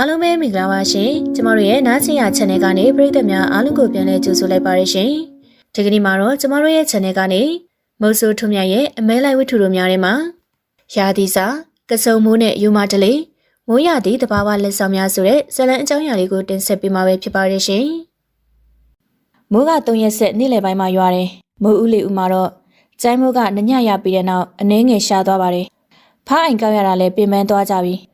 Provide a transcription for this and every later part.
အားလုံးပဲမင်္ဂလာပါရှင်ကျမတို့ရဲ့နားဆင်ရ channel ကနေပရိသတ်များအားလုံးကိုပြန်လည်ကြိုဆိုလိုက်ပါရရှင်ဒီကနေ့မှာတော့ကျမတို့ရဲ့ channel ကနေမုတ်ဆိုးထွန်းမြတ်ရဲ့အမဲလိုက်ဝတ္ထုတို့များထဲမှာရာသီစာကစုံမိုးနဲ့ယူမတလေးမိုးရသည့်တဘာဝလက်ဆောင်များဆိုတဲ့ဇလံအကြောင်းအရာလေးကိုတင်ဆက်ပေးမှာပဲဖြစ်ပါရရှင်မိုးက3ရက်ဆက်နေ့လယ်ပိုင်းမှာရွာတယ်မိုးဦးလေးဦးမှာတော့ကျိုင်းမိုးကနညရပြီးတဲ့နောက်အနှဲငယ်ရှားသွားပါတယ်ဖားအိမ်ကောက်ရတာလည်းပြင်ပန်းသွားကြပြီ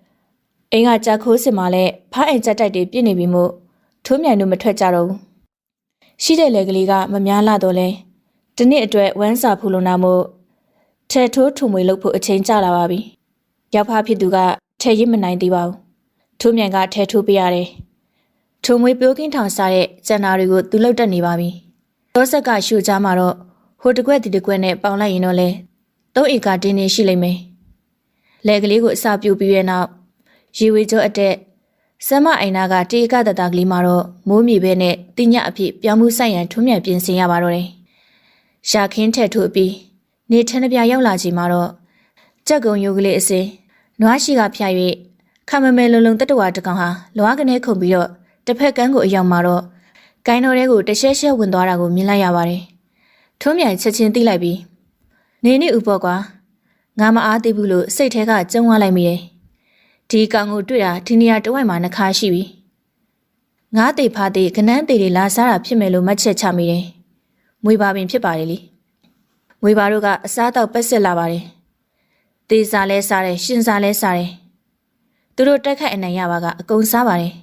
အိမ်ကကြက်ခိုးစင်မှာလည်းဖားအိမ်ကြက်တိုက်တွေပြစ်နေပြီမို့ထိုးမြိုင်တို့မထွက်ကြတော့ဘူးရှိတဲ့လေကလေးကမများလာတော့လဲဒီနေ့အတွက်ဝမ်းစာဖူလုံနာမို့ထဲထိုးထုံမွေလုပ်ဖို့အချိန်ကြာလာပါပြီရောက်ဖားဖြစ်သူကထဲရစ်မနိုင်သေးပါဘူးထိုးမြိုင်ကထဲထိုးပေးရတယ်ထုံမွေပြိုးကင်းထောင်စားတဲ့ကျန်နာတွေကိုသူလှုပ်တက်နေပါပြီတောဆက်ကရှူကြမှာတော့ဟိုတကွက်ဒီတကွက်နဲ့ပေါင်လိုက်ရင်တော့လဲသုံးဧကတင်းနေရှိလိမ့်မယ်လေကလေးကိုအစာပြူပြီးရဲ့နောက် ရေဝေကျော်အတက်ဆမအိုင်နာကတေကတတကလေးမှာတော့မိုးမြေပဲနဲ့တင်ညအဖြစ်ပြောင်းမှုဆိုင်ရန်ထွန်းမြန်ပြင်ဆင်ရပါတော့တယ်။ရှာခင်းထက်ထိုးပြီးနေထန်းတစ်ပြားရောက်လာချိန်မှာတော့ကြက်ကုံယိုကလေးအစင်းနွားရှိကဖျား၍ခမမဲလုံလုံတက်တော်တကောင်ဟာလွားကနေခုန်ပြီးတော့တစ်ဖက်ကန်းကိုအရောက်မှာတော့ကိုင်းတော်တဲကိုတရှက်ရှက်ဝင်သွားတာကိုမြင်လိုက်ရပါတယ်။ထွန်းမြန်ချက်ချင်းသိလိုက်ပြီးနေနေဥပေါ့ကွာငါမအားသေးဘူးလို့စိတ်ထဲကကျုံသွားလိုက်မိတယ်။ ဒီကောင်ကိုတွေ့တာဒီနေရာတဝိုက်မှာနှခါရှိပြီငါးသေးဖားသေးကနန်းသေးတွေလာစားတာဖြစ်မယ်လို့မှတ်ချက်ချမိတယ်မွေပါပင်ဖြစ်ပါတယ်လေမွေပါတို့ကအစားတော့ပက်ဆက်လာပါတယ်သေစားလဲစားတယ်ရှင်စားလဲစားတယ်သူတို့တက်ခိုက်အနိုင်ရပါကအကုန်စားပါတယ်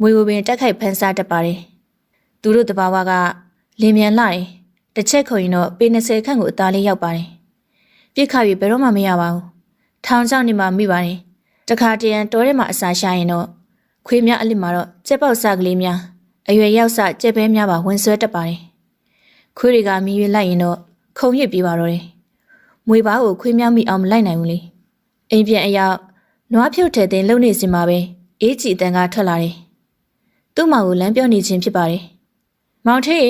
မွေကိုပင်တက်ခိုက်ဖန်စားတတ်ပါတယ်သူတို့တဘာဝကလင်းမြန်လာတယ်တစ်ချက်ခုံရင်တော့ပေ20ခန့်ကိုအသားလေးရောက်ပါတယ်ပြစ်ခါပြီးဘယ်တော့မှမရပါဘူးထောင်ချောင်းနေမှမိပါတယ် တခါတရံတောထဲမှာအစာရှာရင်တော့ခွေးများအလစ်မှာတော့ကြက်ပေါက်စကလေးများအရွယ်ရောက်စကြက်ပဲများပါဝင်ဆွဲတတ်ပါတယ်ခွေးတွေကမြည်ရွလိုက်ရင်တော့ခုံရစ်ပြေးပါတော့တယ်မွေပါကိုခွေးများမိအောင်မလိုက်နိုင်ဘူးလေအိမ်ပြန်အရောက်နွားဖြုတ်ထဲတင်လုံနေစင်မှာပဲအေးချီတန်ကထွက်လာတယ်သူ့မောင်ကိုလမ်းပြောနေခြင်းဖြစ်ပါတယ်မောင်ထေး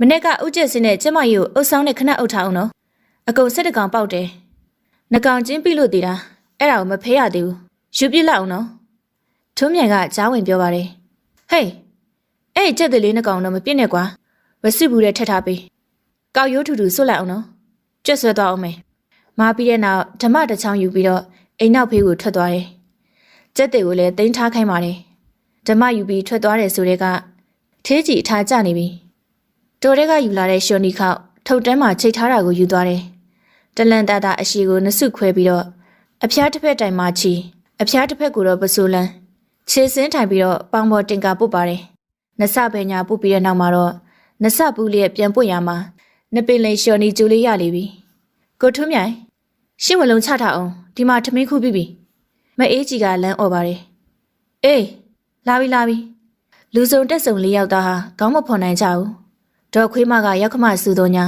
မနေ့ကဥကျက်စင်းနဲ့ကျမကြီးကိုအုပ်ဆောင်နဲ့ခဏအုပ်ထားအောင်နော်အကုန်စက်တကောင်ပေါက်တယ်နှကောင်ချင်းပြီလို့တည်တာ အဲ့ဒါကိုမဖေးရသေးဘူးယူပြစ်လိုက်အောင်နော်ထုံးမြန်ကကြားဝင်ပြောပါတယ်ဟေးအဲ့ဒီကြက်တလေးနှစ်ကောင်တော့မပြစ်နဲ့ကွာဝစစ်ဘူးတဲ့ထက်ထားပေးကောက်ရိုးထူထူဆွတ်လိုက်အောင်နော်ကြက်ဆွဲသွားအောင်မယ်မာပြီးတဲ့နောက်ဓမ္မတစ်ချောင်းယူပြီးတော့အိမ်နောက်ဖေးကိုထွက်သွားတယ်ကြက်တွေကိုလည်းတင်ထားခိုင်းပါတယ်ဓမ္မယူပြီးထွက်သွားတယ်ဆိုတဲ့ကသေးကြီးအထားကျနေပြီတော်တဲ့ကယူလာတဲ့ရှော်နီခောက်ထုတ်တန်းမှာချိတ်ထားတာကိုယူသွားတယ်တလန်တတာအရှိကိုနှစုခွဲပြီးတော့ အဖျားတစ်ဖက်တိုင်မှချီအဖျားတစ်ဖက်ကိုတော့ပစိုးလန်းခြေစင်းထိုင်ပြီးတော့ပေါင်ပေါ်တင်ကာပုတ်ပါတယ်နဆပဲညာပုတ်ပြီးတဲ့နောက်မှာတော့နဆပူးလေးပြန်ပွင့်ရမှာနပင်လေးရှော်နီကျူလေးရလေပြီကိုထွန်းမြိုင်ရှင်းဝလုံးချထားအောင်ဒီမှာထမင်းခုပြီးပြီမအေးကြီးကလမ်းអော်ပါတယ်အေးလာပြီလာပြီလူစုံတက်စုံလေးယောက်သားဟာခေါင်းမဖော်နိုင်ကြဘူးဒေါ်ခွေးမကရောက်ခမဆူသောညာ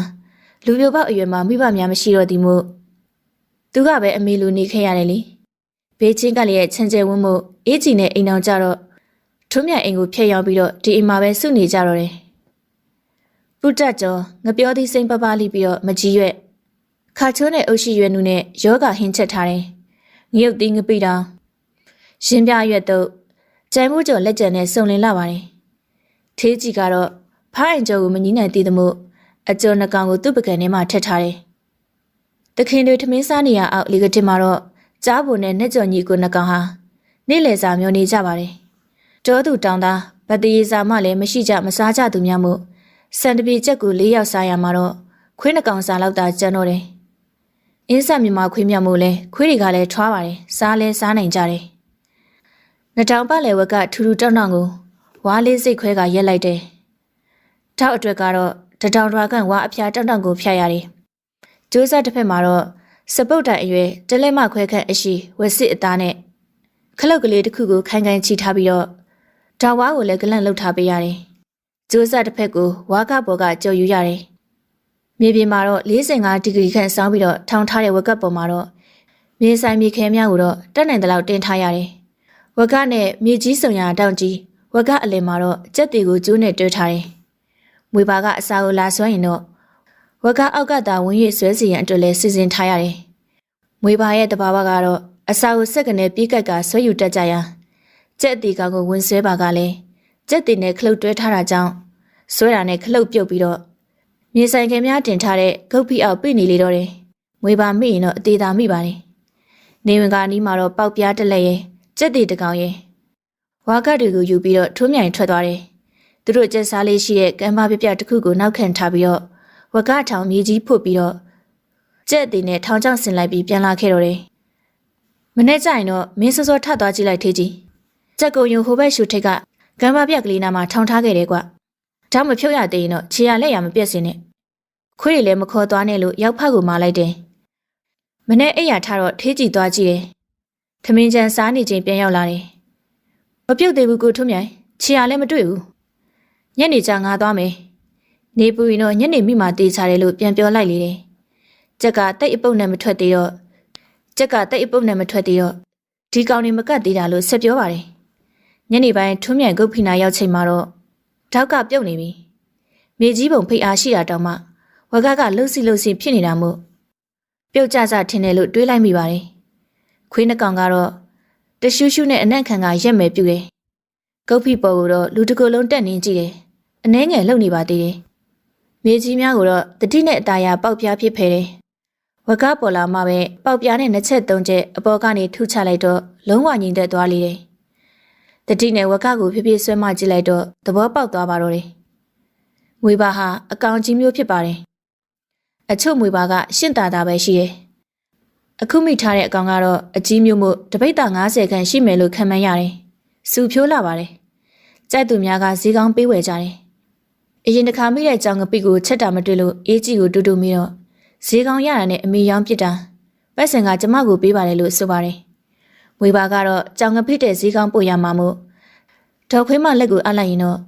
လူပြိုပေါက်အရွယ်မှာမိဘများမရှိတော့သည်မို့ သူကပဲအမေလိုနေခဲ့ရတယ်လေဘေးချင်းကလည်းချန်ကျဲဝန်းမှုအေးကြီးနဲ့အိမ်အောင်ကြတော့ထွန်းမြတ်အိမ်ကိုဖျက်ရောက်ပြီးတော့ဒီအိမ်မှာပဲစုနေကြတော့တယ်ပုတ္တကျော်ငပြောသည်စိမ့်ပပလိပြီးတော့မကြီးရွက်ခါချိုးနဲ့အုပ်ရှိရွယ်နုနဲ့ယောဂဟင်းချက်ထားတယ်ငရုတ်သီးငပိတောင်ရှင်ပြရွက်တော့ကြိုင်မှုကျော်လက်ကျန်နဲ့စုံလင်လာပါတယ်သေးကြီးကတော့ဖိုင်ကျော်ကိုမငီးနိုင်သေးသမို့အကျော်နှကောင်ကိုသူ့ပကံထဲမှာထည့်ထားတယ် တခင်တွေထမင်းစားနေရအောင်လီကတင်မှာတော့ကြားပုံနဲ့နှစ်ကြော်ညီကိုနှစ်ကောင်ဟာနေ့လယ်စာမျိုးနေကြပါတယ်။တောသူတောင်သားဗတရေစာမှလည်းမရှိကြမစားကြသူများမို့စံတပြေချက်ကို၄ယောက်စားရမှာတော့ခွေးနှစ်ကောင်စားလောက်သာကျန်တော့တယ်။အင်းဆက်မြမခွေးမြတ်မို့လဲခွေးတွေကလည်းထွားပါတယ်စားလဲစားနိုင်ကြတယ်။နှတောင်ပတ်လယ်ဝက်ကထူထူတောင်းတောင်းကိုဝါးလေးစိတ်ခွဲကရက်လိုက်တယ်။ထောက်အတွက်ကတော့တတောင်ထွားကန်ဝါအဖျားတောင်းတောင်းကိုဖျက်ရတယ်။ ကျိုးစားတစ်ဖက်မှာတော့စပုတ်တိုင်အရွယ်တလဲမခွဲခန့်အရှိဝက်စစ်အသားနဲ့ခလုတ်ကလေးတစ်ခုကိုခိုင်ခိုင်ချီထားပြီးတော့ဒါဝါကိုလည်းဂလန့်လှုပ်ထားပေးရတယ်။ကျိုးစားတစ်ဖက်ကိုဝါကပေါ်ကကြော်ယူရတယ်။မြေပြင်မှာတော့45ဒီဂရီခန့်စောင်းပြီးတော့ထောင်ထားတဲ့ဝက်ကပ်ပေါ်မှာတော့မြေဆိုင်မြေခဲများကိုတော့တက်နိုင်တဲ့လောက်တင်ထားရတယ်။ဝက်ကနဲ့မြေကြီးစုံရတောင်ကြီးဝက်ကအလယ်မှာတော့ကြက်တွေကိုကျိုးနဲ့တွဲထားတယ်။မွေပါကအစာကိုလာဆွဲရင်တော့ ဝက်ကအောက်ကသာဝင်ရဆွဲစီရန်အတွက်လဲစီစဉ်ထားရတယ်။မွေပါရဲ့တဘာဝကတော့အစာကိုစက်ကနေပြေးကက်ကဆွဲယူတတ်ကြရာကြက်အတီကောင်ကိုဝင်ဆွဲပါကလည်းကြက်တင်နဲ့ခလုတ်တွဲထားတာကြောင့်ဆွဲတာနဲ့ခလုတ်ပြုတ်ပြီးတော့မြေဆိုင်ခင်များတင်ထားတဲ့ဂုတ်ဖီအောက်ပြိနေလေတော့တယ်။မွေပါမိရင်တော့အသေးသာမိပါတယ်။နေဝင်ကနီးမှာတော့ပေါက်ပြားတက်လက်ရဲ့ကြက်တီတကောင်ရဲ့ဝါကတ်တွေကိုယူပြီးတော့ထွန်းမြိုင်ထွက်သွားတယ်။သူတို့ကြက်စားလေးရှိတဲ့ကမ်းပါပြပြတစ်ခုကိုနောက်ခံထားပြီးတော့ ဝကထောင်မြေကြီးဖွတ်ပြီးတော့ကြက်တီနဲ့ထောင်ချောင်းဆင်လိုက်ပြီးပြန်လာခဲ့တော့တယ်။မနေ့ကျရင်တော့မင်းစောစောထသွားကြည့်လိုက်သေးကြီး။ကြက်ကုံယုံဟိုဘက်ရှူထိတ်ကကမ်းပါပြက်ကလေးနာမှာထောင်ထားခဲ့တယ်ကွ။ဒါမှမဖြုတ်ရသေးရင်တော့ခြေရလက်ရမပြက်စင်နဲ့။ခွေးတွေလည်းမခေါ်သွားနဲ့လို့ရောက်ဖက်ကိုမာလိုက်တယ်။မနေ့အိပ်ရထားတော့ထေးကြည့်သွားကြည့်တယ်။ထမင်းချန်စားနေချိန်ပြန်ရောက်လာတယ်။မပြုတ်သေးဘူးကိုထွန်းမြိုင်ခြေရလည်းမတွေ့ဘူး။ညနေကျငါသွားမယ်။ နေပူရင်တော့ညနေမိမှတေးချတယ်လို့ပြန်ပြောလိုက်လေတယ်။ကြက်ကတိတ်အပုပ်နဲ့မထွက်သေးတော့ကြက်ကတိတ်အပုပ်နဲ့မထွက်သေးတော့ဒီကောင်တွေမကတ်သေးတာလို့ဆက်ပြောပါတယ်။ညနေပိုင်းထွန်းမြိုင်ကုတ်ဖိနာရောက်ချိန်မှာတော့တောက်ကပြုတ်နေပြီ။မြေကြီးပုံဖိတ်အားရှိတာတောင်မှဝကကလှုပ်စီလှုပ်စီဖြစ်နေတာမို့ပြုတ်ကြကြထင်တယ်လို့တွေးလိုက်မိပါတယ်။ခွေးနှကောင်ကတော့တရှူးရှူးနဲ့အနံ့ခံကရက်မယ်ပြူတယ်။ကုတ်ဖိပေါ်ကိုတော့လူတစ်ကိုယ်လုံးတက်နေကြည့်တယ်။အနှဲငယ်လှုပ်နေပါသေးတယ်။ မြေကြီးများကိုတော့တတိနဲ့အตาရပေါက်ပြားဖြစ်ဖယ်တယ်။ဝကပေါ်လာမှပဲပေါက်ပြားနဲ့နှစ်ချက်သုံးချက်အပေါ်ကနေထုချလိုက်တော့လုံးဝငြိမ်သက်သွားလေတယ်။တတိနဲ့ဝကကိုဖြည်းဖြည်းဆွဲမကြည့်လိုက်တော့သဘောပေါက်သွားပါတော့တယ်။ငွေပါဟာအကောင်ကြီးမျိုးဖြစ်ပါတယ်။အချို့ငွေပါကရှင့်တာတာပဲရှိတယ်။အခုမိထားတဲ့အကောင်ကတော့အကြီးမျိုးမို့တပိတ်တာ90ခန့်ရှိမယ်လို့ခံမှန်းရတယ်။စူဖြိုးလာပါတယ်။ကြိုက်သူများကဈေးကောင်းပေးဝယ်ကြတယ်။ အရင်တစ်ခါမိတဲ့ကြောင်ကပိကိုချက်တာမတွေ့လို့အေးကြီးကိုတူတူမိတော့ဈေးကောင်းရတာနဲ့အမေရောင်းပစ်တာပတ်စင်ကကျမကိုပေးပါတယ်လို့ဆိုပါတယ်။ဝေပါကတော့ကြောင်ကပိတဲ့ဈေးကောင်းပို့ရမှာမို့ဒေါ်ခွေးမလက်ကိုအပ်လိုက်ရင်တော့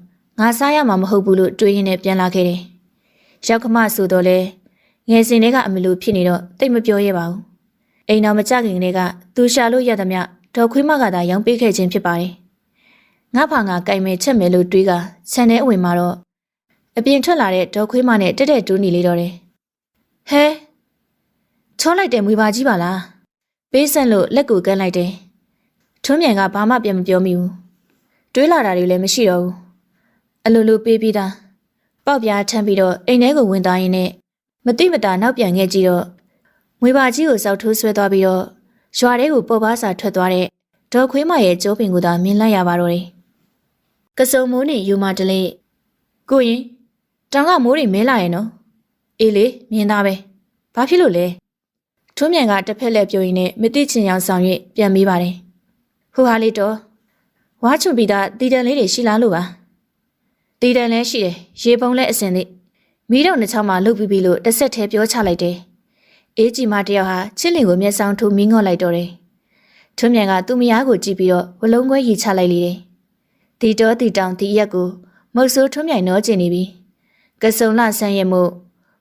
ငါစားရမှာမဟုတ်ဘူးလို့တွေးရင်းနဲ့ပြန်လာခဲ့တယ်။ရောက်ခမဆိုတော့လေငယ်စဉ်တည်းကအမလို့ဖြစ်နေတော့တိတ်မပြောရပါဘူး။အိမ်တော်မကြခင်ကလေးကသူရှာလို့ရသမျှဒေါ်ခွေးမကသာရောင်းပေးခဲ့ခြင်းဖြစ်ပါတယ်။ငါဖာငါကြိုင်မဲချက်မဲလို့တွေးကခြံထဲအဝင်မှာတော့ အပြင်ထွက်လာတဲ့ဒေါ်ခွေးမနဲ့တက်တက်တူးနေလေတော့တယ်။ဟဲချောလိုက်တဲ့မွေပါကြီးပါလား။ပေးဆက်လို့လက်ကိုကမ်းလိုက်တယ်။ထွန်းမြန်ကဘာမှပြန်မပြောမိဘူး။တွေးလာတာတွေလည်းမရှိတော့ဘူး။အလိုလိုပေးပြီးသားပေါက်ပြားထမ်းပြီးတော့အိမ်ထဲကိုဝင်သွားရင်းနဲ့မတိမတာနောက်ပြန်ခဲ့ကြည့်တော့ငွေပါကြီးကိုစောက်ထိုးဆွဲသွားပြီးတော့ရွာထဲကိုပေါ်ပါစာထွက်သွားတဲ့ဒေါ်ခွေးမရဲ့ကျိုးပင်ကိုသာမြင်လိုက်ရပါတော့တယ်။ကစုံမိုးနေယူမတလေကိုရင် တောင်ကမိုးတွေမဲလာရဲ့နော်။အေးလေမြင်သားပဲ။ဘာဖြစ်လို့လဲ။ထွန်းမြန်ကတစ်ဖက်လက်ပြိုရင်းနဲ့မတိချင်အောင်ဆောင်၍ပြန်မေးပါတယ်။ဟိုဟာလေးတော့ဝါချွန်ပြီးသားတီတန်လေးတွေရှိလားလို့ပါ။တီတန်လည်းရှိတယ်။ရေပုံလည်းအစင်သေး။မီးတော့နှစ်ချောင်းမှလှုပ်ပြီးပြီလို့တစ်ဆက်တည်းပြောချလိုက်တယ်။အေးကြီးမတယောက်ဟာချစ်လင်ကိုမျက်စောင်းထိုးမင်းငေါ့လိုက်တော့တယ်။ထွန်းမြန်ကသူ့မယားကိုကြည့်ပြီးတော့ဝလုံးခွဲရီချလိုက်လေတယ်။ဒီတော့ဒီတောင်ဒီရက်ကိုမုတ်ဆိုးထွန်းမြိုင်တော့ကျင်နေပြီ။ ကစုံလဆန်းရဲ့မို့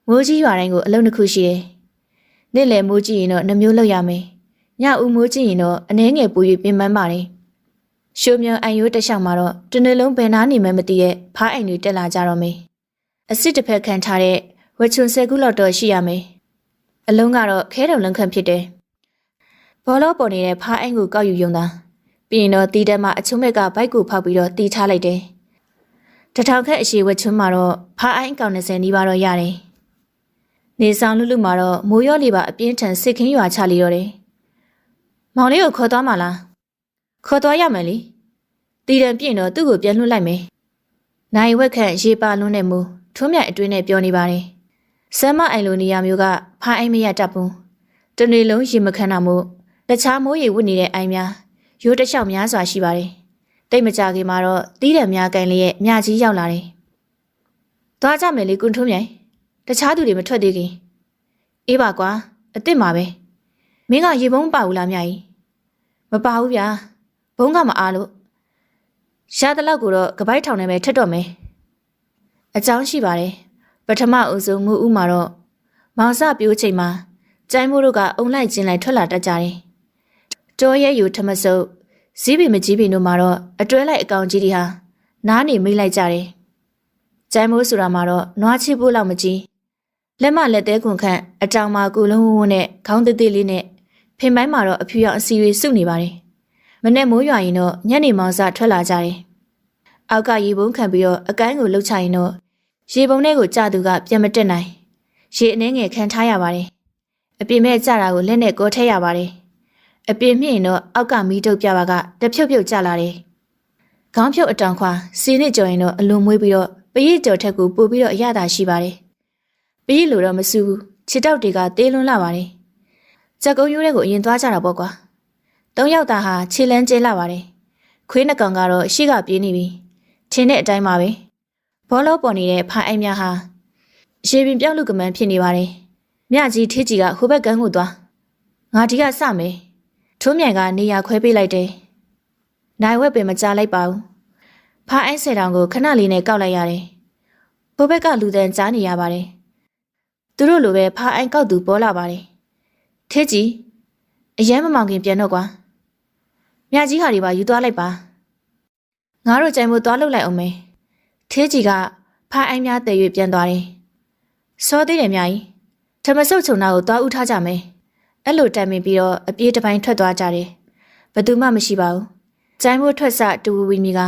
မိုးကြီးရွာတိုင်းကိုအလုံးတစ်ခုရှိတယ်။နေ့လယ်မိုးကြီးရင်တော့နှမျိုးလောက်ရမယ်။ညဦးမိုးကြီးရင်တော့အနှဲငယ်ပူ၍ပင်ပန်းပါတယ်။ရှိုးမြောင်အန်ယိုးတစ်လျှောက်မှာတော့တနေ့လုံးဘယ်နာနေမှမသိရဲ့ဖားအိမ်တွေတက်လာကြတော့မယ်။အစ်စ်တစ်ဖက်ခံထားတဲ့ဝချွန်ဆယ်ခုလောက်တော့ရှိရမယ်။အလုံးကတော့ခဲတုံလန်းခန့်ဖြစ်တယ်။ဘောလုံးပေါ်နေတဲ့ဖားအိမ်ကိုကောက်ယူယုံတာ။ပြီးရင်တော့တီးတက်မှအချုံးမဲ့ကဘိုက်ကိုဖောက်ပြီးတော့တီးထားလိုက်တယ်။ တထောင်ခက်အရှိဝချွန်းမှာတော့ဖားအိမ်ကောင်20နီးပါးတော့ရတယ်။နေဆောင်လူလူမှာတော့မိုးရောလေးပါအပြင်းထန်စစ်ခင်းရွာချလီတော့တယ်။မောင်လေးကိုခေါ်သွားမှာလား။ခေါ်သွားရမယ်လေ။တီးတံပြင့်တော့သူ့ကိုပြန်လွှတ်လိုက်မယ်။နိုင်ဝက်ခန့်ရေပါလွန်းတဲ့မူထွန်းမြိုင်အတွင်းနဲ့ပြောနေပါတယ်။ဆမ်းမအိုင်လိုနီယာမျိုးကဖားအိမ်မရတတ်ဘူး။တနေ့လုံးရေမခမ်းတာမို့တခြားမိုးရေဝတ်နေတဲ့အိုင်များရိုးတလျှောက်များစွာရှိပါတယ်။ တိတ်မကြခင်မှာတော့တီးတယ်များကန်လေးရဲ့မြကြီးရောက်လာတယ်။သွားကြမယ်လေကွန်ထွန်းမြိုင်။တခြားသူတွေမထွက်သေးခင်။အေးပါကွာအစ်စ်မှာပဲ။မင်းကရေပုံးပါဘူးလားမြကြီး။မပါဘူးဗျာ။ဘုံကမအားလို့ရှားတလောက်ကိုတော့ကပိုက်ထောင်နေပဲထက်တော့မယ်။အကြောင်းရှိပါတယ်။ပထမအုပ်စုငူဦးမှာတော့မောင်စပြိုးချိန်မှာကျိုင်းမိုးတို့ကအုံလိုက်ကျင်းလိုက်ထွက်လာတတ်ကြတယ်။တောရဲယူထမဆုပ် ဇီးပင်မကြီးပင်တို့မှာတော့အတွဲလိုက်အကောင်ကြီးတွေဟာနားနေမိလိုက်ကြတယ်။ကျိုင်းမိုးဆိုတာမှာတော့နွားချဖို့လောက်မကြီးလက်မလက်သေးခွန်ခန့်အတောင်မှာကုလုံးဝန်းဝန်းနဲ့ခေါင်းသေးသေးလေးနဲ့ဖင်ပိုင်းမှာတော့အဖြူရောင်အစီတွေစုနေပါတယ်မနေ့မိုးရွာရင်တော့ညနေမောင်စာထွက်လာကြတယ်။အောက်ကရေပုံးခံပြီးတော့အကိုင်းကိုလှုပ်ချရင်တော့ရေပုံးထဲကိုကြသူကပြန်မတက်နိုင်။ရေအနှဲငယ်ခံထားရပါတယ်။အပြင်မဲ့ကြတာကိုလက်နဲ့ကောထည့်ရပါတယ်။ အပြင်မြင့်ရင်တော့အောက်ကမီးတုပ်ပြပါကတဖြုတ်ဖြုတ်ကျလာတယ်။ခေါင်းဖြုတ်အတောင်ခွာစီနစ်ကြော်ရင်တော့အလွန်မွေးပြီးတော့ပရိကြော်ထက်ကိုပို့ပြီးတော့အရသာရှိပါတယ်။ပရိလိုတော့မစူးဘူး။ခြေတောက်တွေကတေးလွန်းလာပါတယ်။ကြက်ကုန်းရိုးတဲ့ကိုအရင်သွားကြတာပေါ့ကွာ။သုံးယောက်သားဟာခြေလန်းကျဲလာပါတယ်။ခွေးနှကောင်ကတော့ရှေ့ကပြေးနေပြီ။ထင်းတဲ့အတိုင်းပါပဲ။ဘောလုံးပေါ်နေတဲ့ဖားအိုက်များဟာရေပင်ပြောက်လူကမန်းဖြစ်နေပါတယ်။မြကြီးထေးကြီးကဟိုဘက်ကန်းကိုသွား။ငါဒီကစမယ်။ ထုံးမြိုင်ကနေရာခွဲပေးလိုက်တယ်။နိုင်ဝက်ပင်မကြားလိုက်ပါဘူး။ဖားအိုက်ဆယ်တောင်ကိုခဏလေးနဲ့ကောက်လိုက်ရတယ်။ဟိုဘက်ကလူတန်းကြားနေရပါတယ်။သူတို့လိုပဲဖားအိုက်ကောက်သူပေါ်လာပါတယ်။ထေးကြီးအရန်မမောင်ခင်ပြန်တော့ကွာမြကြီးဟာတွေပါယူသွားလိုက်ပါငါတို့ကြိုင်မို့သွားလှုပ်လိုက်အောင်မေထေးကြီးကဖားအိုင်းများတည်၍ပြန်သွားတယ်စောသေးတယ်မြကြီးထမဆုပ်ချုံနာကိုသွားဥထားကြမယ် အဲ့လိုတိုင်ပင်ပြီးတော့အပြေးတစ်ပိုင်းထွက်သွားကြတယ်ဘသူမှမရှိပါဘူးကြိုင်မို့ထွက်စတူဝီမီက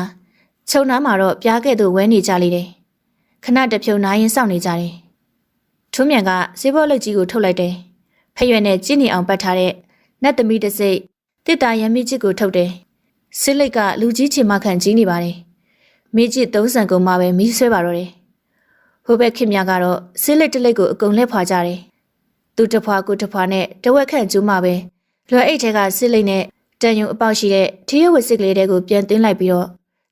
ခြုံနာမှာတော့ပြားကဲ့သို့ဝဲနေကြလေတယ်ခဏတဖြုံနာရင်စောင့်နေကြတယ်ထုံးမြန်ကစေဘောလက်ကြီးကိုထုတ်လိုက်တယ်ဖရွက်နဲ့ကျင်းနေအောင်ပတ်ထားတဲ့နတ်သမီးတစ်စိတ်တစ်တာရမီချစ်ကိုထုတ်တယ်။စစ်လိတ်ကလူကြီးချင်မခံကြီးနေပါတယ်။မိချစ်သုံးဆန်ကုန်မှပဲမီးဆွဲပါတော့တယ်။ဟိုဘက်ခင်မြကတော့စစ်လိတ်တစ်လိတ်ကိုအကုန်လက်ဖွာကြတယ်။ သူတဖွာကိုတဖွာနဲ့တဝက်ခန့်ကျူးမှပဲလွယ်အိတ်ထဲကစစ်လိတ်နဲ့တန်ယုံအပေါက်ရှိတဲ့ထီးရဝစ်စစ်ကလေးတွေကိုပြန်သွင်းလိုက်ပြီးတော့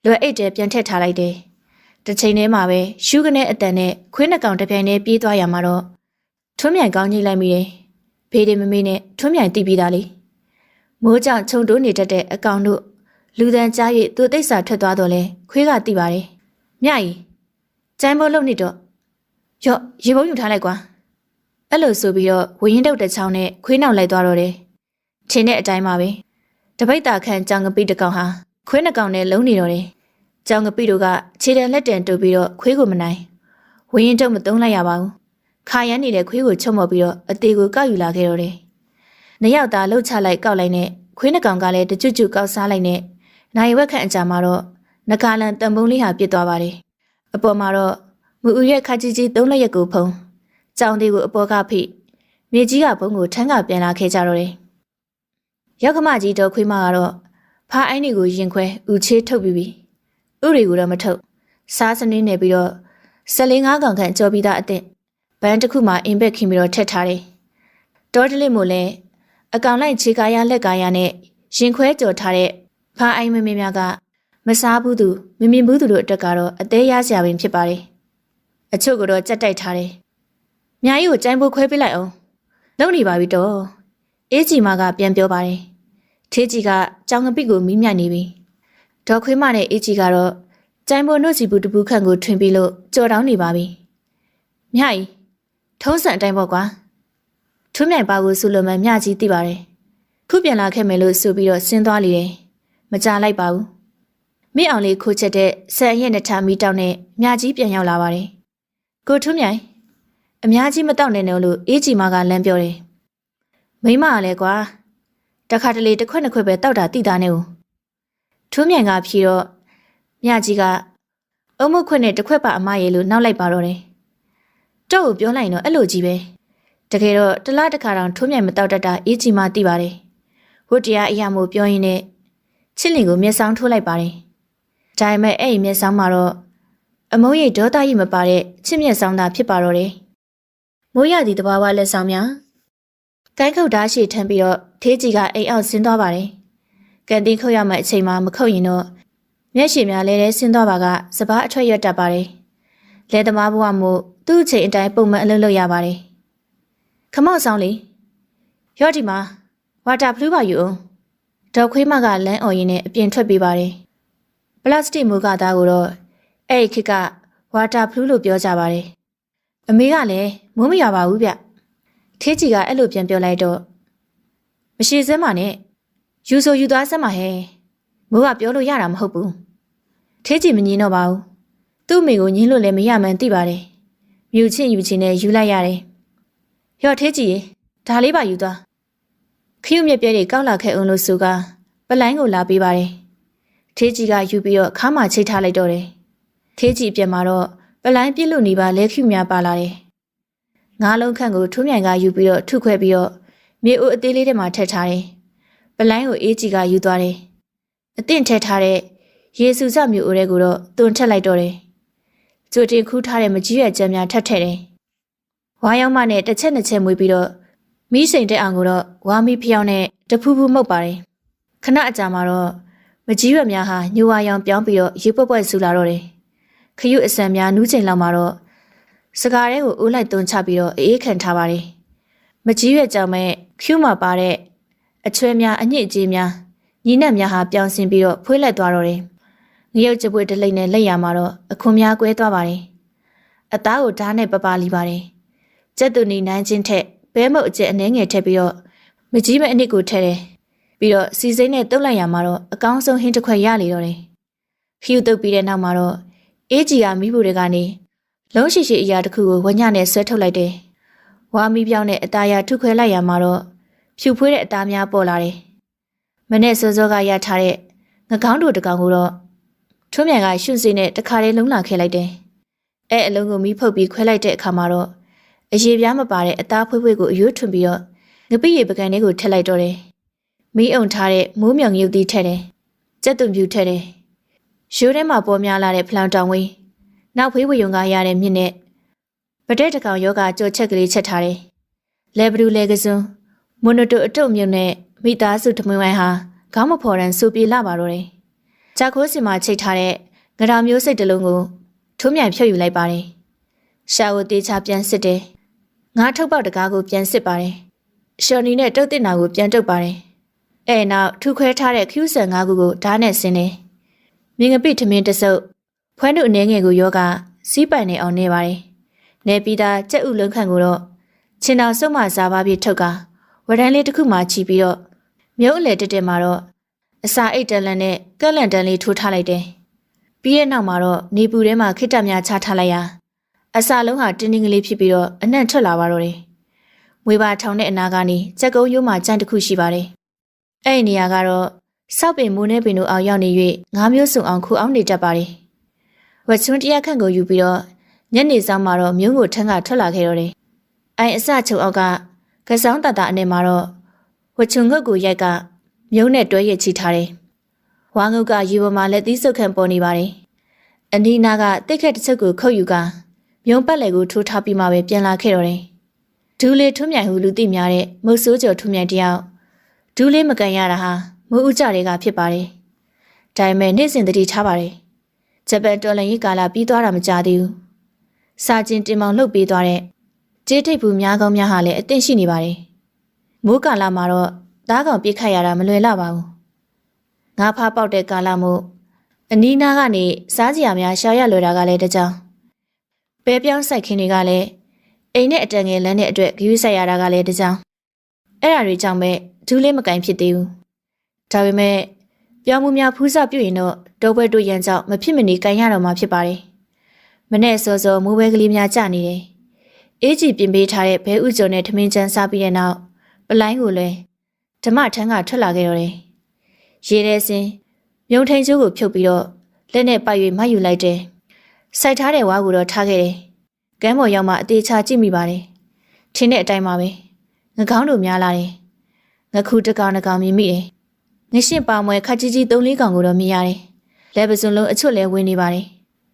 လွယ်အိတ်ထဲပြန်ထည့်ထားလိုက်တယ်။တစ်ချိန်တည်းမှာပဲရှူးကနေအတန်နဲ့ခွေးနှကောင်တစ်ပြိုင်တည်းပြေးသွားရမှာတော့ထွန်းမြိုင်ကောင်းကြီးလိုက်မိတယ်။ဖေးတယ်မမေးနဲ့ထွန်းမြိုင်တီးပြီးသားလေ။မိုးကြောင့်ခြုံတိုးနေတတ်တဲ့အကောင်တို့လူတန်းကြား၍သူ့သိစ္စာထွက်သွားတော့လဲခွေးကတိပါတယ်။မြကြီးကျိုင်းဘောလုံနေတော့ရော့ရေပုံးယူထားလိုက်ကွာ။ အဲ့လိုဆိုပြီးတော့ဝရင်တုတ်တစ်ချောင်းနဲ့ခွေးနောက်လိုက်သွားတော့တယ်။ထင်းတဲ့အတိုင်းပါပဲ။တပိတ်တာခန့်ကြောင်ကပိတစ်ကောင်ဟာခွေးနှစ်ကောင်နဲ့လုံးနေတော့တယ်။ကြောင်ကပိတို့ကခြေတံလက်တံတူပြီးတော့ခွေးကိုမနိုင်။ဝရင်တုတ်မသုံးလိုက်ရပါဘူး။ခါရမ်းနေတဲ့ခွေးကိုချုံမော်ပြီးတော့အသေးကိုကောက်ယူလာခဲ့တော့တယ်။နှစ်ယောက်သားလှုပ်ချလိုက်ကောက်လိုက်နဲ့ခွေးနှကောင်ကလည်းတကြွကြွကောက်စားလိုက်နဲ့နိုင်ဝက်ခန့်အကြာမှာတော့နဂါလန်တံပုံးလေးဟာပြစ်သွားပါတယ်။အပေါ်မှာတော့မူဦးရဲ့ခါကြီးကြီးသုံးလက်ရက်ကိုဖုံး ကြောင်သေးကိုအပေါ်ကဖိမြေကြီးကဘုံကိုထန်းကပြန်လာခဲ့ကြတော့တယ်။ရောက်ခမကြီးတော့ခွေးမကတော့ဖားအိုင်းတွေကိုရင်ခွဲဥချေးထုတ်ပြီးပြီ။ဥတွေကိုတော့မထုတ်စားစနင်းနေပြီးတော့ဆက်လေးငါးကောင်ခန့်ကြော်ပြီးသားအသင့်ဘန်းတစ်ခုမှအင်ဘက်ခင်ပြီးတော့ထက်ထားတယ်။တောတလစ်မို့လဲအကောင်လိုက်ခြေကားရလက်ကားရနဲ့ရင်ခွဲကြော်ထားတဲ့ဖားအိုင်းမမေများကမစားဘူးသူမမြင်ဘူးသူတို့အတွက်ကတော့အသေးရစရာပင်ဖြစ်ပါတယ်။အချို့ကတော့ကြက်တိုက်ထားတယ်။ မြားကြီးကိုကြိုင်ဖို့ခွဲပေးလိုက်အောင်။လုံနေပါပြီတော့။အေးကြီးမကပြန်ပြောပါတယ်။ထေးကြီးကကြောင်ကပိကိုမီးမြိုင်နေပြီ။ဒေါ်ခွေးမနဲ့အေးကြီးကတော့ကြိုင်ဖို့နှုတ်စီဘူးတပူးခန့်ကိုထွင်ပြီးလို့ကြော်တောင်းနေပါပြီ။မြားကြီးထုံးစံအတိုင်းပေါ့ကွာ။ထွန်းမြိုင်ပါကိုဆူလိုမန်မြကြီးသိပါတယ်။ခုပြန်လာခဲ့မယ်လို့ဆိုပြီးတော့ဆင်းသွားလေတယ်။မကြလိုက်ပါဘူး။မိအောင်လေးခိုးချက်တဲ့ဆန်ရဲ့နှထားမီတောင်းနဲ့မြကြီးပြန်ရောက်လာပါတယ်။ကိုထွန်းမြိုင် အများကြီးမတောက်နေတယ်လို့အေးကြီးမကလမ်းပြောတယ်။မိမကလည်းကွာတခါတလေတစ်ခွက်နှစ်ခွက်ပဲတောက်တာတိတာနေဦး။ထွန်းမြိုင်ကဖြေတော့မြကြီးကအုံမခွက်နဲ့တစ်ခွက်ပါအမရဲ့လို့နောက်လိုက်ပါတော့တယ်။တော့ကိုပြောလိုက်ရင်တော့အဲ့လိုကြီးပဲ။တကယ်တော့တလားတစ်ခါတောင်ထွန်းမြိုင်မတောက်တတ်တာအေးကြီးမသိပါတယ်။ဝတ်တရားအရာမို့ပြောရင်းနဲ့ချစ်လင်ကိုမျက်စောင်းထိုးလိုက်ပါတယ်။ဒါပေမဲ့အဲ့ဒီမျက်စောင်းမှာတော့အမုံရိပ်ဒေါသကြီးမပါတဲ့ချစ်မျက်စောင်းသာဖြစ်ပါတော့တယ်။ မိုးရသည့်တဘာဝလက်ဆောင်များကိုင်းခုတ်ဓာတ်ရှိထမ်းပြီးတော့ထေးကြီးကအိမ်အောက်ဆင်းသွားပါတယ်။ကန်တင်းခုတ်ရမယ့်အချိန်မှာမခုတ်ရင်တော့မျက်ရှည်များလဲလဲဆင်းသွားပါကစပားအထွက်ရွက်တတ်ပါတယ်။လဲသမားဘဝမို့သူ့အချိန်အတိုင်းပုံမှန်အလုပ်လုပ်ရပါတယ်။ခမောက်ဆောင်လေးရော့ဒီမှာဝါတာဖလူးပါယူအောင်ဒေါ်ခွေးမကလမ်းအော်ရင်းနဲ့အပြင်ထွက်ပေးပါတယ်။ပလတ်စတစ်မူကသားကိုတော့အဲ့ဒီခေတ်ကဝါတာဖလူးလို့ပြောကြပါတယ်။ အမေကလည်းမိုးမရပါဘူးဗျ။ထေးကြီးကအဲ့လိုပြန်ပြောလိုက်တော့မရှိစမ်းပါနဲ့ယူဆိုယူသွားစမ်းပါဟဲ့။မိုးကပြောလို့ရတာမဟုတ်ဘူး။ထေးကြီးမငင်းတော့ပါဘူး။သူ့အမေကိုငင်းလို့လည်းမရမှန်းသိပါတယ်။မြူချင်းယူချင်းနဲ့ယူလိုက်ရတယ်။ရော့ထေးကြီးဒါလေးပါယူသွားခရုမြက်ပြဲတွေကောက်လာခဲ့အောင်လို့ဆိုကပလိုင်းကိုလာပေးပါတယ်။ထေးကြီးကယူပြီးတော့ခါမှချိတ်ထားလိုက်တော့တယ်။ထေးကြီးပြန်มาတော့ ပလိုင်းပြစ်လို့နေပါလဲခွများပါလာတယ်။ငါးလုံးခန့်ကိုထုံးမြိုင်ကယူပြီးတော့ထုခွဲပြီးတော့မြေအိုးအသေးလေးထဲမှာထည့်ထားတယ်။ပလိုင်းကိုအေးကြီးကယူသွားတယ်။အသင့်ထည့်ထားတဲ့ရေစုစမျိုးအိုးတွေကိုတော့တွန်ထက်လိုက်တော့တယ်။ကြိုတင်ခူးထားတဲ့မကြီးရွက်ကြမ်းများထပ်ထည့်တယ်။ဝါရောက်မနဲ့တစ်ချက်နှစ်ချက်မွေးပြီးတော့မီးစိန်တဲ့အောင်ကိုတော့ဝါမီဖျောင်းနဲ့တဖူးဖူးမှုတ်ပါတယ်ခဏအကြာမှာတော့မကြီးရွက်များဟာညိုဝါရောင်ပြောင်းပြီးတော့ရေပွက်ပွက်ဆူလာတော့တယ် ခရုအစံများနူးချိန်လောက်မှာတော့စကားရဲကိုအိုးလိုက်သွန်းချပြီးတော့အေးခံထားပါတယ်မကြီးရွက်ကြောင့်မဲ့ခူးမှာပါတဲ့အချွဲများအညစ်အကြေးများညီနက်များဟာပြောင်းဆင်းပြီးတော့ဖွေးလက်သွားတော့တယ်ငရုတ်ကြပွေတလိမ့်နဲ့လက်ရမှာတော့အခွန်များကွဲသွားပါတယ်အသားကိုဓာတ်နဲ့ပပလီပါတယ်ကျက်သူနီနန်းချင်းထက်ဘဲမုတ်အကျက်အနှဲငယ်ထည့်ပြီးတော့မကြီးမဲ့အနစ်ကိုထည့်တယ်။ပြီးတော့စီစိမ့်နဲ့တုတ်လိုက်ရမှာတော့အကောင်းဆုံးဟင်းတစ်ခွက်ရလေတော့တယ်။ခီယူတုတ်ပြီးတဲ့နောက်မှာတော့ အေးကြီးကမိဖို့တွေကနေလုံးရှိရှိအရာတစ်ခုကိုဝညနဲ့ဆွဲထုတ်လိုက်တယ်။ဝါမီပြောင်းတဲ့အသားရထုခွဲလိုက်ရမှာတော့ဖြူဖွေးတဲ့အသားများပေါ်လာတယ်။မနဲ့စောစောကရထားတဲ့ငကောင်းတို့တကောင်ကိုတော့ထွန်းမြန်ကရှွန့်စိနဲ့တခါတည်းလုံးလာခဲ့လိုက်တယ်။အဲအလုံးကိုမီးဖုတ်ပြီးခွဲလိုက်တဲ့အခါမှာတော့အရေးပြားမပါတဲ့အသားဖွေးဖွေးကိုအယွတ်ထွင်ပြီးတော့ငပိရေပကံလေးကိုထက်လိုက်တော့တယ်။မီးအုံထားတဲ့မိုးမြောင်ရုပ်သီးထက်တယ်။ကြက်သွန်ပြူထက်တယ်။ ရိုးထဲမှာပေါ်များလာတဲ့ဖလောင်တောင်ဝင်းနောက်ဖေးဝယုံကရတဲ့မြင့်နဲ့ပတဲ့တကောင်ယောဂကြော်ချက်ကလေးချက်ထားတယ်။လဲဘဒူလဲကစွန်းမွန်တိုအတုတ်မြုံနဲ့မိသားစုထမင်းဝိုင်းဟာခေါင်းမဖော်ရန်စူပြေလာပါတော့တယ်။ကြာခိုးစင်မှာချိတ်ထားတဲ့ငရာမျိုးစိတ်တလုံးကိုထုံးမြန်ဖြုတ်ယူလိုက်ပါတယ်။ရှာကိုတေးချပြန်စစ်တယ်။ငါထုတ်ပေါက်တကားကိုပြန်စစ်ပါတယ်။ရှော်နီနဲ့တုတ်တင်နာကိုပြန်တုတ်ပါတယ်။အဲနောက်ထူခွဲထားတဲ့ခ ्यू ဆန်၅ခုကိုဓာတ်နဲ့ဆင်းတယ်။ မြင်ငပိထမင်းတစုပ်ဖွဲနုအနေငယ်ကိုယောကစီးပိုင်နေအောင်နေပါတယ်။နေပြီးသားကြက်ဥလုံးခန့်ကိုတော့ချင်တော်စုံမစားပါပြထုတ်ကဝရန်လေးတစ်ခုမှချီပြီးတော့မြုပ်အလေတက်တက်မှာတော့အစာအိတ်တန်လန်နဲ့ကက်လန်တန်လေးထိုးထားလိုက်တယ်။ပြီးတဲ့နောက်မှာတော့နေပူထဲမှာခိတ္တများချထားလိုက်ရာအစာလုံးဟာတင်းတင်းကလေးဖြစ်ပြီးတော့အနံ့ထွက်လာပါတော့တယ်။မွေပါထောင်တဲ့အနာကနေကြက်ကုန်းရိုးမှကြမ်းတစ်ခုရှိပါတယ်။အဲ့ဒီနေရာကတော့ စောက်ပင်မိုးနေပင်တို့အောင်ရောက်နေ၍ငါးမျိုးစုံအောင်ခုအောင်နေတတ်ပါတယ်။ဝက်ချွန်းတရက်ခန့်ကိုယူပြီးတော့ညနေဆောင်မှာတော့မြို့ကိုထန်းကထွက်လာခဲ့တော့တယ်။အိုင်အစချုပ်အောက်ကကစောင်းတတအနေမှာတော့ဝချွန်ငုတ်ကိုရိုက်ကမြုံနဲ့တွဲရချီထားတယ်။ဝါငုတ်ကရေပေါ်မှာလက်သီးစုပ်ခံပေါ်နေပါတယ်။အနီးနားကတိတ်ခက်တစ်ချက်ကိုခုတ်ယူကမြုံပတ်လည်ကိုထိုးထားပြီးမှပဲပြန်လာခဲ့တော့တယ်။ဒူးလေးထွန်းမြိုင်ဟုလူသိများတဲ့မုတ်ဆိုးကျော်ထွန်းမြိုင်တယောက်ဒူးလေးမကန်ရတာဟာ မုတ်ဥကြတွေကဖြစ်ပါတယ်။ဒါပေမဲ့နေ့စဉ်တတိထားပါတယ်။ဂျပန်တော်လန်ရေးကာလပြီးသွားတာမကြသေးဘူး။စာချင်းတင်မောင်လှုပ်ပေးသွားတဲ့ကျေးထိပ်ဘူးများကောင်းများဟာလည်းအသင့်ရှိနေပါတယ်။မိုးကာလမှာတော့သားကောင်ပြစ်ခတ်ရတာမလွယ်လာပါဘူး။ငါဖားပေါက်တဲ့ကာလမို့အနီးနားကနေစားစရာများရှာရလွယ်တာကလည်းတကြောင်။ပဲပြောင်းဆိုင်ခင်းတွေကလည်းအိမ်နဲ့အတန်ငယ်လမ်းတဲ့အတွက်ဂယူးဆိုင်ရတာကလည်းတကြောင်။အဲ့ဓာတွေကြောင့်ပဲဒူးလေးမကင်ဖြစ်သေးဘူး။ ဒါပေမဲ့ပြောင်းမှုများဖူးစပြုတ်ရင်တော့တောပွဲတို့ရန်ကြောင့်မဖြစ်မနေကန်ရတော့မှဖြစ်ပါတယ်။မနဲ့စောစောမိုးပဲကလေးများကြနေတယ်။အေးကြီးပြင်ပေးထားတဲ့ဘဲဥကြုံနဲ့ထမင်းချမ်းစားပြီးတဲ့နောက်ပလိုင်းကိုလည်းဓမ္မထန်းကထွက်လာခဲ့တော့တယ်။ရေထဲစင်မြုံထိန်ကျိုးကိုဖြုတ်ပြီးတော့လက်နဲ့ပိုက်၍မယူလိုက်တယ်။စိုက်ထားတဲ့ဝါကိုတော့ထားခဲ့တယ်။ကမ်းပေါ်ရောက်မှအသေးချာကြည့်မိပါတယ်။ထင်းတဲ့အတိုင်းပါပဲ။ငကောင်းတို့များလာတယ်။ငခုတကောင်တကောင်မြင်မိတယ်။ ငရှင်းပါမွဲခက်ကြီးကြီး၃လေးကောင်ကိုတော့မြင်ရတယ်။လက်ပစုံလုံးအချွတ်လဲဝင်နေပါတယ်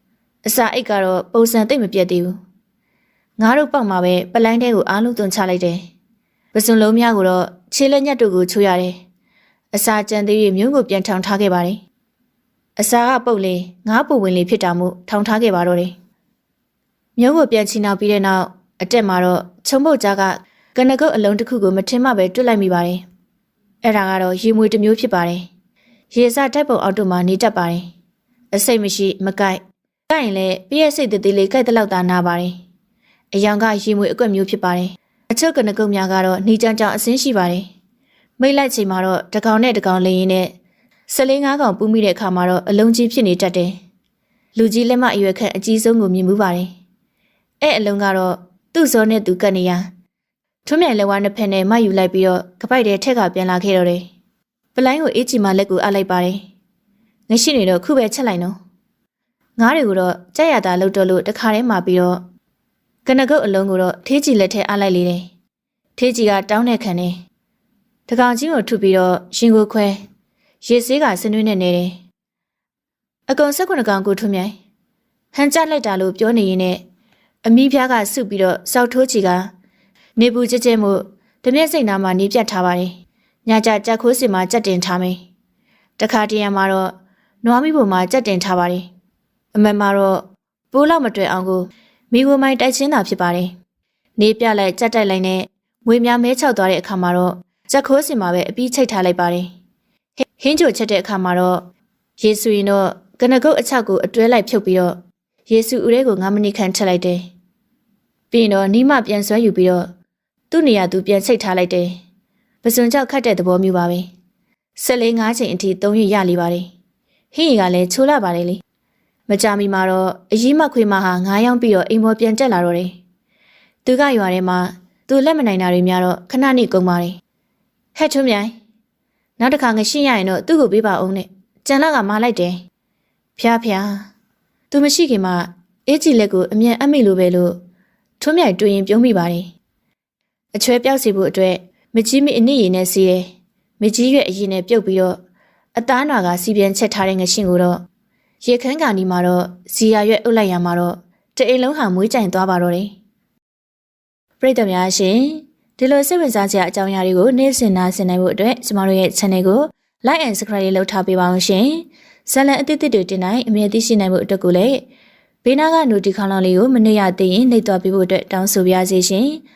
။အစာအိတ်ကတော့ပုံစံသိမ့်မပြတ်သေးဘူး။ငါတို့ပေါက်မှာပဲပလိုင်းတဲကိုအားလုံးသွန်ချလိုက်တယ်။ပစုံလုံးများကိုတော့ခြေလက်ညက်တို့ကိုချိုးရတယ်။အစာကြံသေး၍မြို့ကိုပြန်ထောင်ထားခဲ့ပါတယ်။အစာကပုတ်လေငါးပူဝင်လေဖြစ်တာမို့ထောင်ထားခဲ့ပါတော့တယ်။မြို့ကိုပြန်ချီနှောက်ပြီးတဲ့နောက်အတက်မှာတော့ချုံပုတ်ကြားကကနကုတ်အလုံးတစ်ခုကိုမထင်မှပဲတွတ်လိုက်မိပါတယ်။ အဲ့ဒါကတော့ရေမွေတစ်မျိုးဖြစ်ပါတယ်။ရေစတိုက်ပုံအောက်တို့မှာနေတတ်ပါတယ်။အစိတ်မရှိမကိုက်ကိုက်ရင်လည်းပြည့်စိတ်တသေးလေးကိုက်တဲ့လောက်သာနာပါတယ်။အယောင်ကရေမွေအကွက်မျိုးဖြစ်ပါတယ်။အချုပ်ကနကုတ်များကတော့နှီးကြမ်းကြောင်အစင်းရှိပါတယ်။မိတ်လိုက်ချိန်မှာတော့တကောင်နဲ့တကောင်လင်းရင်းနဲ့ဆလင်းငါးကောင်ပူးမိတဲ့အခါမှာတော့အလုံးကြီးဖြစ်နေတတ်တယ်။လူကြီးလက်မအရွယ်ခန့်အကြီးဆုံးကိုမြင်မှုပါတယ်။အဲ့အလုံးကတော့သူ့စောနဲ့သူကတ်နေရ ထွန်းမြိုင်လက်ဝါးနှစ်ဖက်နဲ့မယူလိုက်ပြီးတော့ကပိုက်တဲ့ထက်ကပြန်လာခဲ့တော့တယ်ပလိုင်းကိုအေးချီမှလက်ကိုအပ်လိုက်ပါတယ်ငရှိနေတော့ခုပဲချက်လိုက်နော်ငားတွေကိုတော့ကြက်ရတာလှုပ်တော့လို့တခါတည်းမှပြီးတော့ကနကုတ်အလုံးကိုတော့ထေးကြီးလက်ထဲအပ်လိုက်လေတယ်ထေးကြီးကတောင်းတဲ့ခံနေတကောင်ချင်းကိုထုပြီးတော့ရှင်ကိုခွဲရေဆေးကဆင်းနှွှင်းနေနေတယ်အကောင်၁၉ကောင်ကိုထုမြိုင်ဟန်ကြလိုက်တာလို့ပြောနေရင်းနဲ့အမီးပြားကစုပ်ပြီးတော့စောက်ထိုးချီက နေပူကြဲကြဲမှုတမျက်စိတ်နားမှာနေပြတ်ထားပါတယ်ညကြကြက်ခိုးစင်မှာကြက်တင်ထားမယ်တခါတရံမှာတော့နွားမီးပေါ်မှာကြက်တင်ထားပါတယ်အမန်မှာတော့ပိုးလောက်မတွေ့အောင်ကိုမိကိုမိုင်းတိုက်ချင်းတာဖြစ်ပါတယ်နေပြလိုက်ကြက်တိုက်လိုက်နဲ့ငွေများမဲချောက်သွားတဲ့အခါမှာတော့ကြက်ခိုးစင်မှာပဲအပြီးချိတ်ထားလိုက်ပါတယ်ဟင်းချိုချက်တဲ့အခါမှာတော့ယေစုရင်တော့ကနကုတ်အချောက်ကိုအတွဲလိုက်ဖြုတ်ပြီးတော့ယေစုဦးလေးကို9မိနစ်ခန့်ထက်လိုက်တယ်ပြီးရင်တော့နီးမပြန်ဆွဲယူပြီးတော့ သူ့နေရာသူပြန်ချိတ်ထားလိုက်တယ်ပစွန်ကြောက်ခတ်တဲ့သဘောမျိုးပါပဲဆက်လေး9ချိန်အထိသုံးရရလိပါတယ်ဟင်းရီကလည်းချိုးလာပါတယ်လေမကြမီမှာတော့အကြီးမခွေမဟာ9ရောင်းပြီးတော့အိမ်ပေါ်ပြန်တက်လာတော့တယ်သူကရွာထဲမှာသူလက်မနိုင်တာတွေများတော့ခဏနေကုန်ပါတယ်ဟဲ့ထွန်းမြိုင်နောက်တစ်ခါငရှင်းရရင်တော့သူ့ကိုပေးပါအောင်နဲ့ကြံလာကမာလိုက်တယ်ဖျားဖျားသူမရှိခင်မှာအေးကြည်လက်ကိုအမြန်အမိလိုပဲလို့ထွန်းမြိုင်တွေ့ရင်ပြုံးမိပါတယ် အချွဲပြောက်စီဖို့အတွက်မကြီးမိအနည်းရည်နဲ့စီးရဲမကြီးရွက်အရင်နဲ့ပြုတ်ပြီးတော့အသားနွာကစီပြန်ချက်ထားတဲ့ငရှင်းကိုတော့ရေခမ်းကာနီမှာတော့ဇီယာရွက်အုပ်လိုက်ရမှာတော့တအိမ်လုံးဟာမွေးကြိုင်သွားပါတော့တယ်ပရိသတ်များရှင်ဒီလိုစိတ်ဝင်စားစရာအကြောင်းအရာတွေကိုနေ့စဉ်နားဆင်နိုင်ဖို့အတွက်ကျမတို့ရဲ့ channel ကို like and subscribe လေးလုပ်ထားပေးပါအောင်ရှင်ဇာတ်လံအသစ်သစ်တွေတင်တိုင်းအမြဲသိရှိနိုင်ဖို့အတွက်ကိုလည်းဘေးနားက notification လေးကိုမနေ့ရသိရင်နှိပ်သွားပေးဖို့အတွက်တောင်းဆိုပါရစေရှင်